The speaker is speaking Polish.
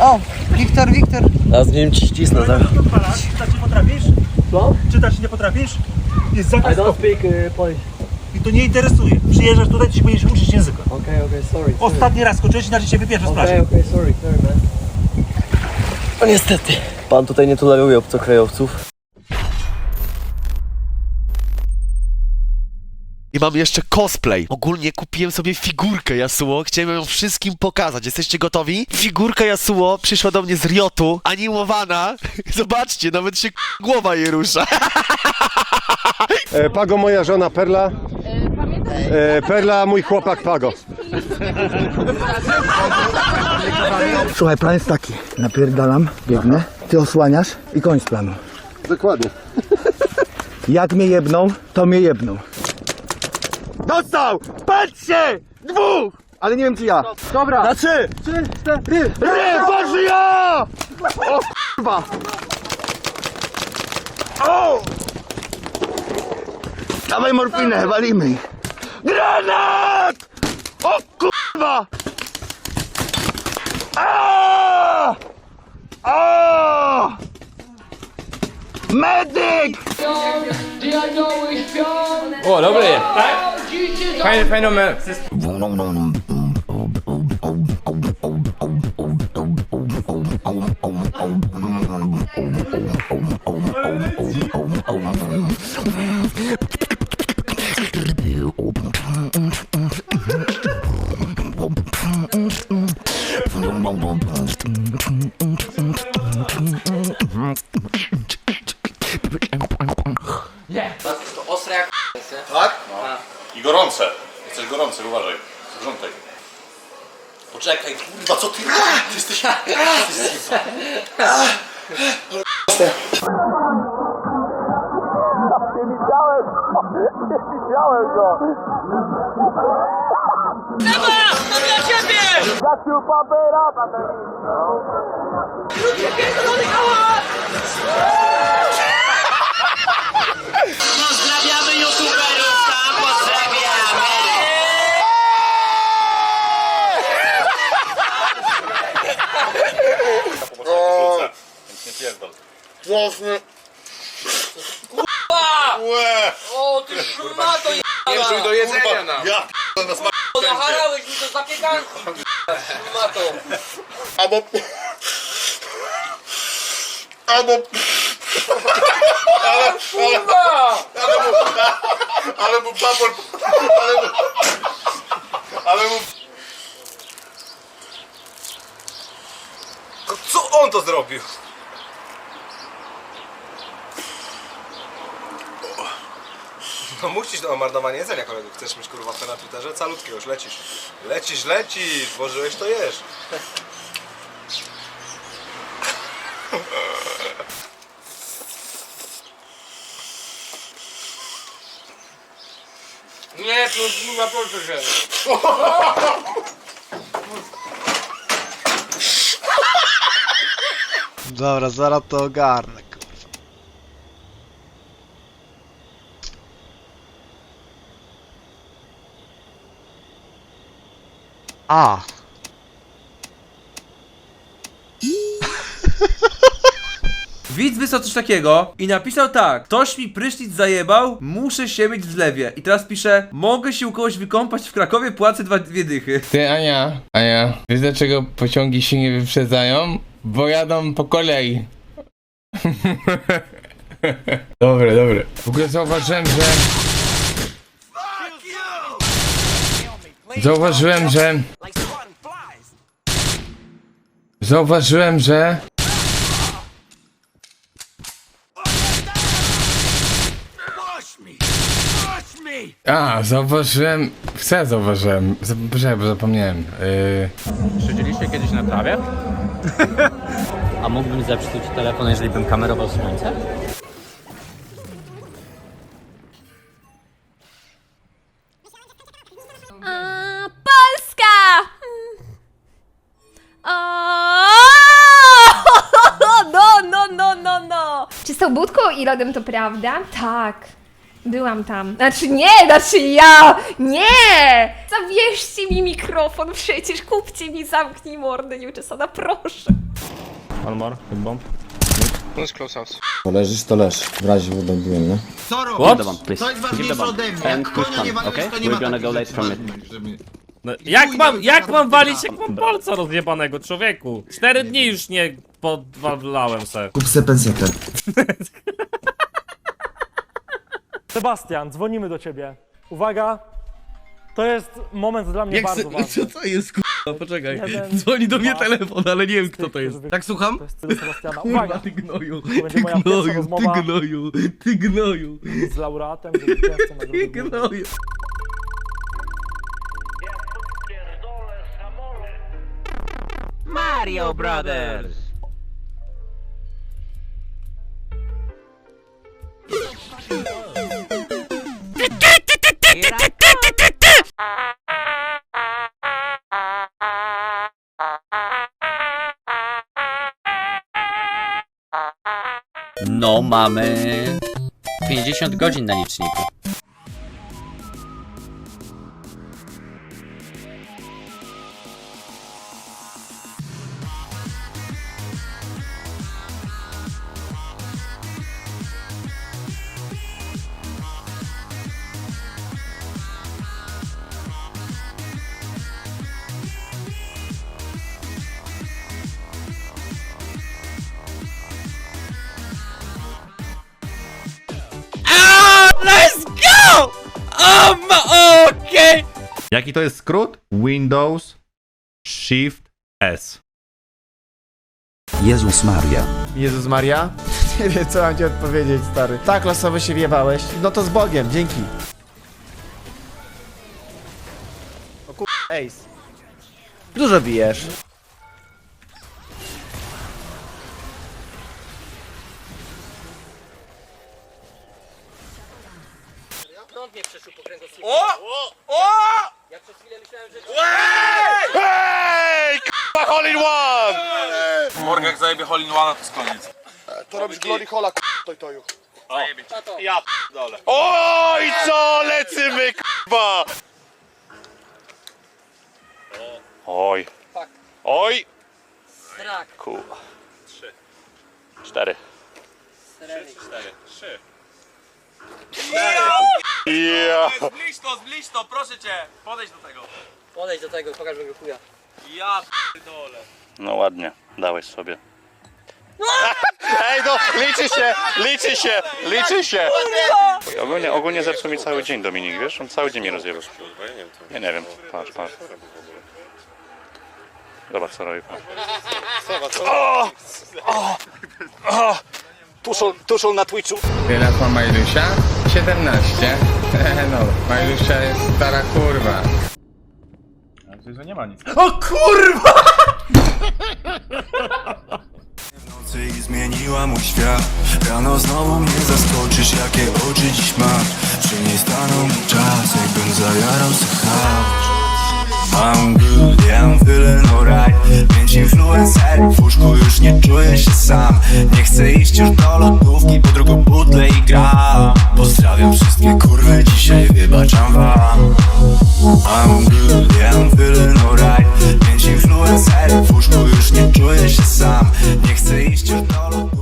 O, Wiktor, Wiktor. A z nim ci ścisnę, tak? Czytać nie potrafisz? Co? Czytać nie potrafisz? Jest I zakaz don't speak uh, Polish. i to nie interesuje. Przyjeżdżasz tutaj, się będziesz uczyć języka. Okay, okay, sorry. sorry. Ostatni raz skoczyłeś, inaczej cię wypierzę z Okay, plaży. okay, sorry, sorry man. No niestety. Pan tutaj nie toleruje obcokrajowców. I mam jeszcze cosplay. Ogólnie kupiłem sobie figurkę Yasuo. Chciałem ją wszystkim pokazać. Jesteście gotowi? Figurka Yasuo przyszła do mnie z Riotu, animowana. Zobaczcie, nawet się głowa jej rusza. E, Pago moja żona Perla. E, Perla mój chłopak Pago. Słuchaj, plan jest taki. Napierdalam, biegnę, ty osłaniasz i koniec planu. Dokładnie. Jak mnie jebną, to mnie jebną. Dostał! Patrzcie! Dwóch! Ale nie wiem czy ja. Dobra. Na trzy! Trzy, cztery! Ry, Boże ja! O kurwa! O! Dawaj morfinę, walimy ich. Granat! O kurwa! A! A! Medyk! O, dobry! Tak? Fein, Phänomen. Gorące. Jesteś gorący, uważaj. Sprzątaj. Poczekaj, kurwa, co ty? Ty jesteś... Więc nie Łe! O, ty szmato Jeszcze do jedzenia nam. Ja p***dolę na smak Zaharałeś mi to zapiekanki. Szmato. Albo... Albo... Ale, ale, Kurwa! ale mu... Ale mu babol... Ale mu... Ale mu... Co on to zrobił? No musisz do marnowania jedzenia kolego. Chcesz mieć kurwa na Twitterze? Calutkie już lecisz. Lecisz, lecisz, włożyłeś to jesz. Nie, to kurwa proszę się. Dobra, zaraz to ogarnę, A. Widz wysłał coś takiego i napisał tak Ktoś mi prysznic zajebał, muszę się mieć w zlewie I teraz pisze Mogę się u kogoś wykąpać w Krakowie, płacę dwa, dwie dychy Ty Ania, Ania, wiesz dlaczego pociągi się nie wyprzedzają? Bo jadą po kolei. dobre, dobre. W ogóle zauważyłem, że... Zauważyłem, że... Zauważyłem, że... A, zauważyłem... Co zauważyłem? Poczekaj, bo zapomniałem. Yy... Siedzieliście kiedyś na trawie? A mógłbym zepsuć telefon, jeżeli bym kamerował słońce? Tą budką i lodem to prawda? Tak. Byłam tam. Znaczy nie, znaczy ja! Nie! Zabierzcie mi mikrofon przecież, kupcie mi, zamknij mordę, nieuczesana, proszę. Leżysz to leż. W razie wybędziłem, nie? Jak mam, jak mam walić, jak mam palca rozjebanego, człowieku? Cztery dni już nie podwalałem se. Kup se pensetę. Sebastian, dzwonimy do ciebie. Uwaga, to jest moment dla mnie bardzo ważny. to jest kurwa? Poczekaj. Jeden, Dzwoni do mnie dwa, telefon, ale nie wiem kto to jest. którzy Tak słucham? To jest Sebastiana. Uwaga, ty gnoju, to będzie moja pierwsza rozmowa gnoju, ty gnoju, z laureatem, zwycięzcą nagrody głównej. gnoju. Mario Brothers! No, mamy 50 godzin na liczniku. Jaki to jest skrót? Windows Shift S. Jezus Maria. Jezus Maria? Nie wiem co mam ci odpowiedzieć, stary. Tak losowo się wjebałeś. No to z Bogiem, dzięki. O kur... Ace. Dużo bijesz. Hole in one! Morgan jak zajebie Hole in One, to jest koniec. To robisz Glory Hola, toj toju. Ja dole. Oj, co lecymy, k***wa! Oj. Oj! Kurwa. Trzy. Cztery. Cztery. Trzy. Ja. Zbliż to, zbliż to, proszę cię, podejdź do tego. Podejdź do tego, pokaż mi chuja. Ja dole. No ładnie, dałeś sobie. Ej, no, liczy się, liczy się, liczy się. Ogólnie, ogólnie zepsuł mi cały dzień Dominik, wiesz? On cały dzień mi rozjebał. Ja nie wiem, patrz, patrz. Zobacz co robi. patrz. Tuszol na Twitchu. Ile ma Majlusia? 17. no, Majlusia jest stara kurwa. Nie ma nic. O kurwa! nocy i zmieniła mój świat Rano znowu mnie zaskoczysz, jakie oczy dziś masz Przy niej stanął mi czas, jakbym zajarał se Mam groove, wiem tyle no raj. Pięć influencerów w łóżku już nie czuję się sam. Nie chcę iść już do lodówki, po drugą butle i gram. Pozdrawiam wszystkie kurwy, dzisiaj wybaczam wam. Mam groove, wiem tyle no raj. Pięć influencerów w łóżku już nie czuję się sam. Nie chcę iść już do lodówki.